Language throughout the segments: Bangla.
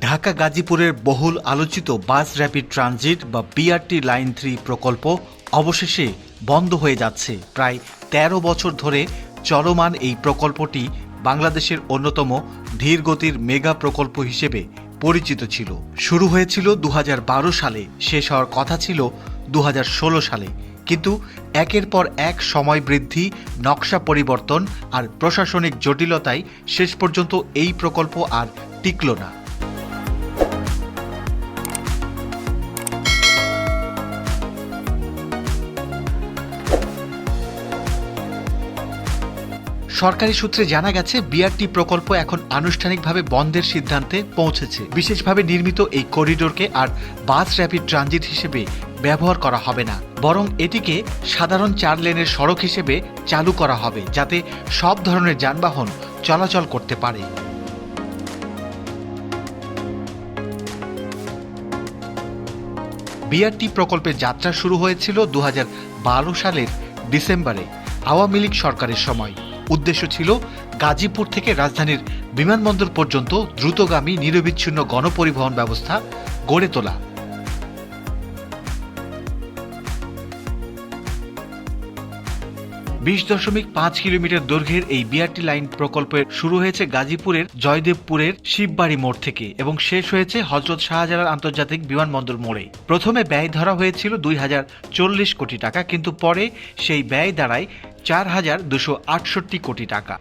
ঢাকা গাজীপুরের বহুল আলোচিত বাস র্যাপিড ট্রানজিট বা বিআরটি লাইন থ্রি প্রকল্প অবশেষে বন্ধ হয়ে যাচ্ছে। প্রায় ১৩ বছর ধরে চলমান এই প্রকল্পটি বাংলাদেশের অন্যতম ধীরগতির মেগা প্রকল্প হিসেবে পরিচিত ছিল। শুরু হয়েছিল দু হাজার বারো সালে, শেষ হওয়ার কথা ছিল দু হাজার ষোলো সালে। কিন্তু একের পর এক সময় বৃদ্ধি, নকশা পরিবর্তন আর প্রশাসনিক জটিলতায় শেষ পর্যন্ত এই প্রকল্প আর টিকল না। সরকারি সূত্রে জানা গেছে, বিআরটি প্রকল্প এখন আনুষ্ঠানিকভাবে বন্ধের সিদ্ধান্তে পৌঁছেছে। বিশেষভাবে নির্মিত এই করিডোরকে আর বাস র্যাপিড ট্রানজিট হিসেবে ব্যবহার করা হবে না। বরং এটিকে সাধারণ চার লেনের সড়ক হিসেবে চালু করা হবে, যাতে সব ধরনের যানবাহন চলাচল করতে পারে। বিআরটি প্রকল্পের যাত্রা শুরু হয়েছিল দু হাজার বারো সালের ডিসেম্বরে, আওয়ামী লীগ সরকারের সময়। উদ্দেশ্য ছিল গাজীপুর থেকে রাজধানীর বিমানবন্দর পর্যন্ত দ্রুতগামী নিরবিচ্ছিন্ন গণপরিবহন ব্যবস্থা গড়ে তোলা। বিশ দশমিক পাঁচ কিলোমিটার দৈর্ঘ্যের এই বিআরটি লাইন প্রকল্পের শুরু হয়েছে গাজীপুরের জয়দেবপুরের শিববাড়ি মোড় থেকে এবং শেষ হয়েছে হজরত শাহজালাল আন্তর্জাতিক বিমানবন্দর মোড়ে। প্রথমে ব্যয় ধরা হয়েছিল দুই হাজার চল্লিশ কোটি টাকা, কিন্তু পরে সেই ব্যয় দাঁড়ায় চার হাজার দুশো আটষট্টি কোটি টাকা।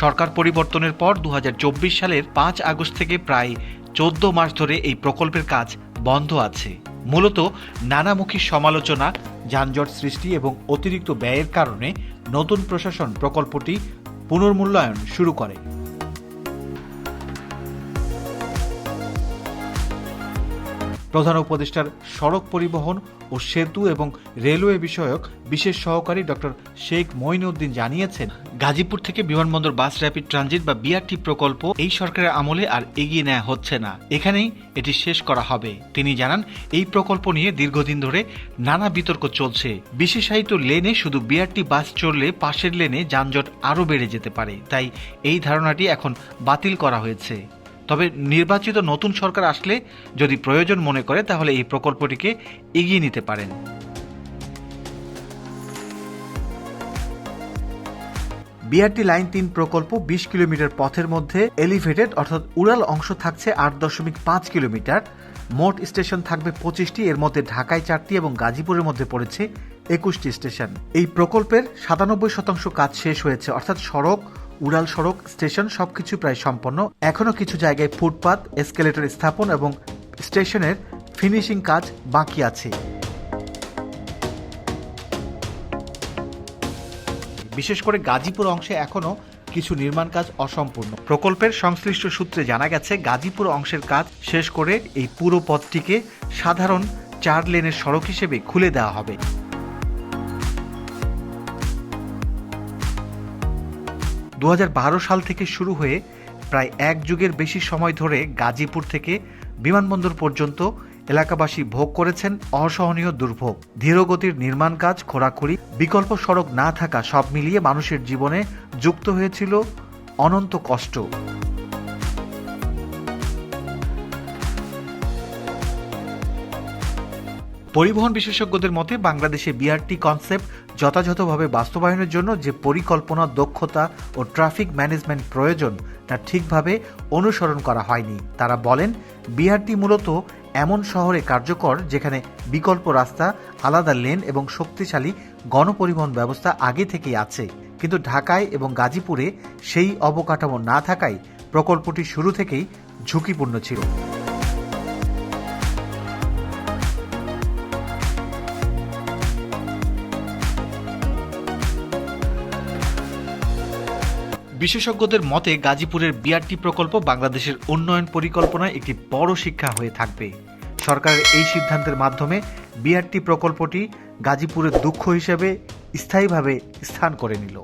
সরকার পরিবর্তনের পর দু হাজার চব্বিশ সালের পাঁচ আগস্ট থেকে প্রায় চোদ্দ মাস ধরে এই প্রকল্পের কাজ বন্ধ আছে। মূলত নানামুখী সমালোচনা, যানজট সৃষ্টি এবং অতিরিক্ত ব্যয়ের কারণে নতুন প্রশাসন প্রকল্পটি পুনর্মূল্যায়ন শুরু করে। প্রধান উপদেষ্টার সড়ক পরিবহন ও সেতু এবং রেলওয়ে বিষয়ক বিশেষ সহকারী ডক্টর শেখ মঈনউদ্দিন জানিয়েছেন, গাজীপুর থেকে বিমানবন্দর বাস র্যাপিড ট্রানজিট বা বিআরটি প্রকল্প এই সরকারের আমলে আর এগিয়ে নেওয়া হচ্ছে না। এখানেই এটি শেষ করা হবে। তিনি জানান, এই প্রকল্প নিয়ে দীর্ঘদিন ধরে নানা বিতর্ক চলছে। বিশেষায়িত লেনে শুধু বিআরটি বাস চললে পাশের লেনে যানজট আরও বেড়ে যেতে পারে। তাই এই ধারণাটি এখন বাতিল করা হয়েছে। তবে নির্বাচিত নতুন সরকার আসলে যদি প্রয়োজন মনে করে, তাহলে এই প্রকল্পটিকে এগিয়ে নিতে পারেন। বিআরটি লাইন তিন প্রকল্প বিশ কিলোমিটার পথের মধ্যে এলিভেটেড, অর্থাৎ উড়াল অংশ থাকছে আট দশমিক পাঁচ কিলোমিটার। মোট স্টেশন থাকবে পঁচিশটি, এর মধ্যে ঢাকায় চারটি এবং গাজীপুরের মধ্যে পড়েছে একুশটি স্টেশন। এই প্রকল্পের সাতানব্বই শতাংশ কাজ শেষ হয়েছে, অর্থাৎ সড়ক উড়াল সড়ক, স্টেশন সবকিছু প্রায় সম্পন্ন। এখনও কিছু জায়গায় ফুটপাত এসকেলেটর স্থাপন এবং স্টেশনের ফিনিশিং কাজ বাকি আছে। বিশেষ করে গাজীপুর অংশে এখনও কিছু নির্মাণ কাজ অসম্পূর্ণ। প্রকল্পের সংশ্লিষ্ট সূত্রে জানা গেছে, গাজীপুর অংশের কাজ শেষ করে এই পুরো পথটিকে সাধারণ চার লেনের সড়ক হিসেবে খুলে দেওয়া হবে। দু হাজার বারো সাল থেকে শুরু হয়ে প্রায় এক যুগের বেশি সময় ধরে গাজীপুর থেকে বিমানবন্দর পর্যন্ত এলাকাবাসী ভোগ করেছেন অসহনীয় দুর্ভোগ। ধীরগতির নির্মাণ কাজ খোরাখুরি বিকল্প সড়ক না থাকা সব মিলিয়ে মানুষের জীবনে যুক্ত হয়েছিল অনন্ত কষ্ট। পরিবহন বিশেষজ্ঞদের মতে, বাংলাদেশে বিআরটি কনসেপ্ট যথাযথভাবে বাস্তবায়নের জন্য যে পরিকল্পনা, দক্ষতা ও ট্রাফিক ম্যানেজমেন্ট প্রয়োজন, তা ঠিকভাবে অনুসরণ করা হয়নি। তারা বলেন বিআরটি মূলত এমন শহরে কার্যকর, যেখানে বিকল্প রাস্তা, আলাদা লেন এবং শক্তিশালী গণপরিবহন ব্যবস্থা আগে থেকেই আছে। কিন্তু ঢাকায় এবং গাজীপুরে সেই অবকাঠামো না থাকায় প্রকল্পটি শুরু থেকেই ঝুঁকিপূর্ণ ছিল। বিশেষজ্ঞদের মতে গাজীপুরের বিআরটি প্রকল্প বাংলাদেশের উন্নয়ন পরিকল্পনায় একটি বড় শিক্ষা হয়ে থাকবে। সরকারের এই সিদ্ধান্তের মাধ্যমে বিআরটি প্রকল্পটি গাজীপুরের দুঃখ হিসেবে স্থায়ীভাবে স্থান করে নিল।